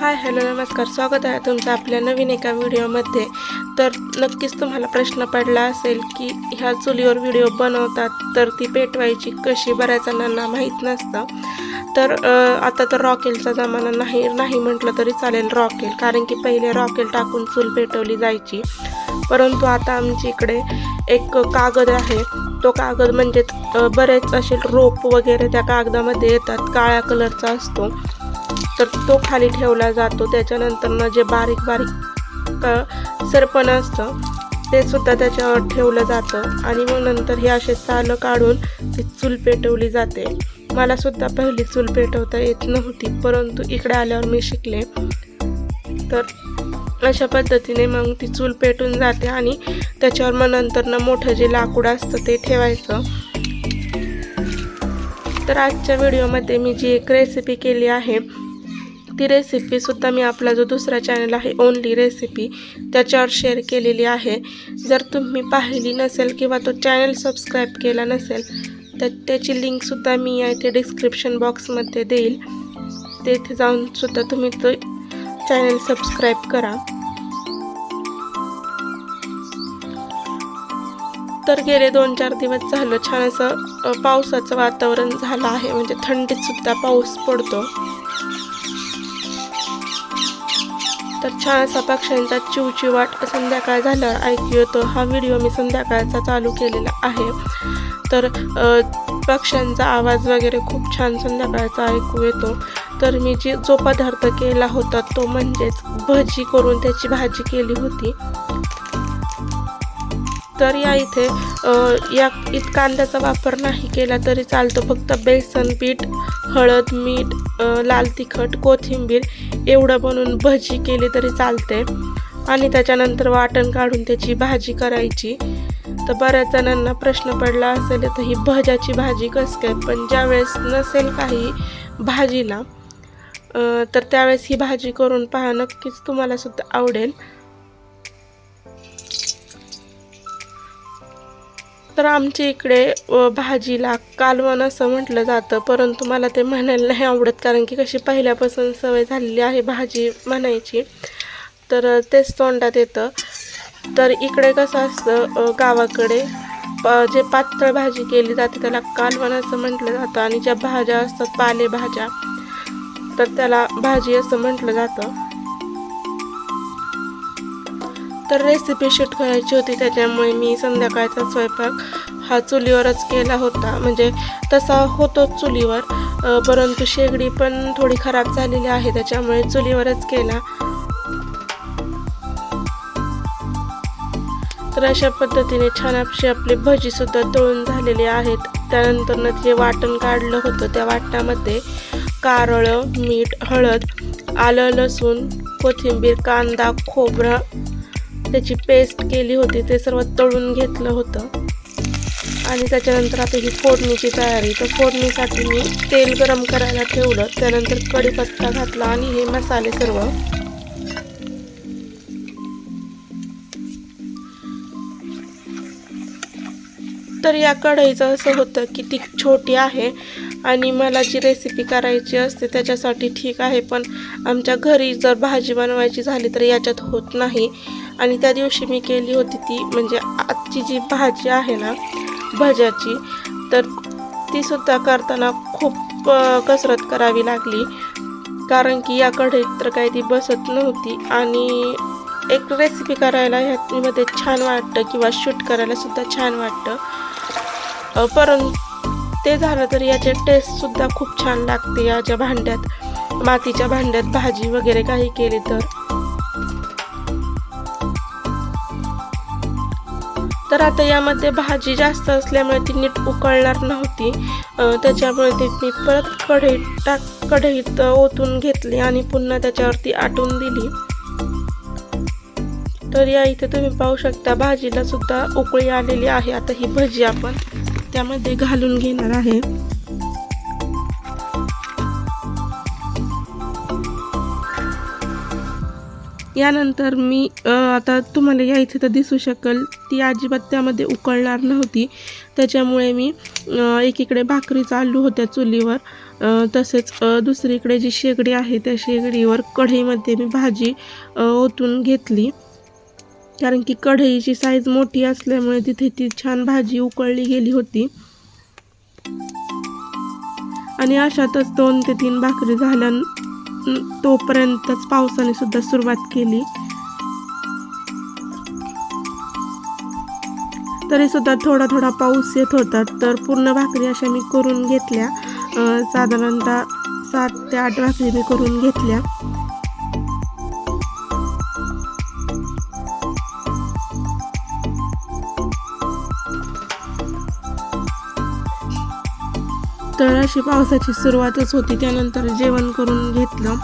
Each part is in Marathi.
हाय हॅलो नमस्कार स्वागत आहे तुमचं आपल्या नवीन एका व्हिडिओमध्ये. तर नक्कीच तुम्हाला प्रश्न पडला असेल की ह्या चुलीवर व्हिडिओ बनवतात तर ती पेटवायची कशी? बऱ्याच जणांना माहीत नसतं. तर आता तर रॉकेलचा जमाना नाही नाही म्हटलं तरी चालेल रॉकेल कारण की पहिले रॉकेल टाकून चूल पेटवली जायची. परंतु आता आमच्या इकडे एक कागद आहे. तो कागद म्हणजेच बरेच असे रोप वगैरे त्या कागदामध्ये येतात काळ्या कलरचा असतो. तर तो खाली ठेवला जातो. त्याच्यानंतर जे बारीक बारीक सरपण असतं ते सुद्धा त्याच्यावर ठेवलं जातं. आणि मग नंतर हे असे सालं काढून ती चूल पेटवली जाते. मला सुद्धा पहिली चूल पेटवता येत नव्हती परंतु इकडे आल्यावर मी शिकले. तर अशा पद्धतीने मग ती चूल पेटून जाते आणि त्याच्यावर मग नंतर ना मोठं जे लाकूड असतं ते ठेवायचं. तर आजच्या व्हिडिओमध्ये मी जी एक रेसिपी केली आहे ती रेसिपीसुद्धा मी आपला जो दुसरा चॅनल आहे ओनली रेसिपी त्याच्यावर शेअर केलेली आहे. जर तुम्ही पाहिली नसेल किंवा तो चॅनल सबस्क्राईब केला नसेल तर त्याची लिंकसुद्धा मी आहे ते डिस्क्रिप्शन बॉक्समध्ये देईल. तेथे जाऊन सुद्धा तुम्ही तो चॅनल सबस्क्राईब करा. तर गेले दोन चार दिवस झालं छान असं पावसाचं वातावरण झालं आहे. म्हणजे थंडीतसुद्धा पाऊस पडतो. तर छान असा पक्ष्यांचा चिवचिवाट संध्याकाळ झाल्यावर ऐकू येतो हा व्हिडिओ मी संध्याकाळचा चालू केलेला आहे. तर पक्ष्यांचा आवाज वगैरे खूप छान संध्याकाळचा ऐकू येतो तर मी जी जो पदार्थ केला होता तो म्हणजेच भजी करून त्याची भाजी केली होती. तर या इथे या इत कांद्याचा वापर नाही केला तरी चालतो. फक्त बेसन पीठ हळद मीठ लाल तिखट कोथिंबीर एवढं बनवून भजी केली तरी चालते. आणि त्याच्यानंतर वाटण काढून त्याची भाजी करायची. तर बऱ्याच जणांना प्रश्न पडला असेल तर ही भज्याची भाजी कसं काय? पण ज्यावेळेस नसेल काही भाजीला तर त्यावेळेस ही भाजी करून पहा नक्कीच तुम्हाला सुद्धा आवडेल. तर आमच्या इकडे भाजीला कालवण असं म्हटलं जातं परंतु मला ते म्हणायला नाही आवडत कारण की कशी पहिल्यापासून सवय झालेली आहे भाजी म्हणायची. तर तेच तोंडात येतं. तर इकडे कसं असतं गावाकडे जे पातळ भाजी केली जाते त्याला कालवण असं म्हटलं जातं आणि ज्या भाज्या असतात पालेभाज्या तर त्याला भाजी असं म्हटलं जातं. तर रेसिपी शूट करायची होती त्याच्यामुळे मी संध्याकाळचा स्वयंपाक हा चुलीवरच केला होता. म्हणजे तसा होतो चुलीवर परंतु शेगडी पण थोडी खराब झालेली आहे त्याच्यामुळे चुलीवरच केला. तर अशा पद्धतीने छान अशी आपली भजीसुद्धा तळून झालेली आहेत. त्यानंतर जे वाटण काढलं होतं त्या वाटणामध्ये कारळं मीठ हळद आलं लसूण कोथिंबीर कांदा खोबरं त्याची पेस्ट केली होती ते सर्व तळून घेतलं होतं. आणि त्याच्यानंतर आता ही फोडणीची तयारी. तर फोडणीसाठी मी तेल गरम करायला ठेवलं. त्यानंतर कढीपत्ता घातला आणि हे मसाले सर्व. तर या कढईचं असं होतं की ती छोटी आहे आणि मला जी रेसिपी करायची असते त्याच्यासाठी ठीक आहे पण आमच्या घरी जर भाजी बनवायची झाली तर याच्यात होत नाही. आणि त्या दिवशी मी केली होती ती म्हणजे आजची जी भाजी आहे ना भज्याची तर ती सुद्धा करताना खूप कसरत करावी लागली. कारण की या कढईत तर काही ती बसत नव्हती आणि एक रेसिपी करायला ह्यामध्ये छान वाटतं किंवा शूट करायला सुद्धा छान वाटतं. परंतु ते झालं तर याचे टेस्टसुद्धा खूप छान लागते. याच्या भांड्यात मातीच्या भांड्यात भाजी वगैरे काही केली तर. तर आता यामध्ये भाजी जास्त असल्यामुळे ती नीट उकळणार नव्हती. त्याच्यामुळे ती मी परत कढईत टाक कढईत ओतून घेतली आणि पुन्हा त्याच्यावरती आटून दिली. तर या इथे तुम्ही पाहू शकता भाजीला सुद्धा उकळी आलेली आहे. आता ही भजी आपण त्यामध्ये घालून घेणार आहे. यानंतर मी आता तुम्हाला या इथे तर दिसू शकेल ती अजिबात त्यामध्ये उकळणार नव्हती. त्याच्यामुळे मी एकीकडे भाकरी चालू होत्या चुलीवर तसेच दुसरीकडे जी शेगडी आहे त्या शेगडीवर कढईमध्ये मी भाजी ओतून घेतली. कारण की कढईची साईज मोठी असल्यामुळे तिथे ती छान भाजी उकळली गेली होती. आणि अशातच दोन ते तीन भाकरी झाल्या तोपर्यंतच पावसाने सुद्धा सुरुवात केली. तरी सुद्धा थोडा थोडा पाऊस येत होता तर पूर्ण भाकरी अशा मी करून घेतल्या. साधारणतः सात ते आठ भाकरी मी करून घेतल्या. तर अशी पावसाची सुरुवातच होती. त्यानंतर जेवण करून घेतलं.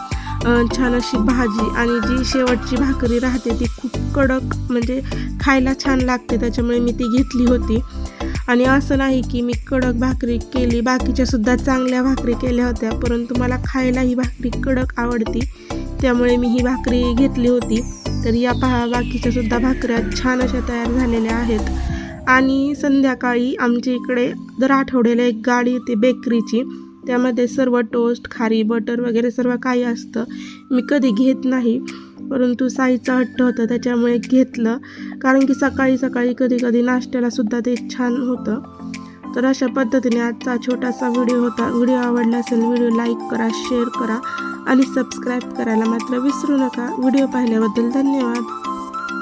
छान अशी भाजी आणि जी शेवटची भाकरी राहते ती खूप कडक म्हणजे खायला छान लागते. त्याच्यामुळे मी ती घेतली होती. आणि असं नाही की मी कडक भाकरी केली. बाकीच्या सुद्धा चांगल्या भाकरी केल्या होत्या. परंतु मला खायला ही भाकरी कडक आवडती. त्यामुळे मी ही भाकरी घेतली होती. तर या पहा बाकीच्या सुद्धा भाकऱ्या छान अशा तयार झालेल्या आहेत. आणि संध्याकाळी आमच्या इकडे दर आठवड्याला एक गाडी येते बेकरीची त्यामध्ये सर्व टोस्ट खारी बटर वगैरे सर्व काही असतं. मी कधी घेत नाही परंतु साईचा हट्ट होता त्याच्यामुळे घेतलं. कारण की सकाळी सकाळी कधी कधी नाश्त्याला सुद्धा ते छान होतं. तर अशा पद्धतीने आजचा छोटासा व्हिडिओ होता. व्हिडिओ आवडला असेल व्हिडिओ लाईक करा शेअर करा आणि सबस्क्राईब करायला मात्र विसरू नका. व्हिडिओ पाहिल्याबद्दल धन्यवाद.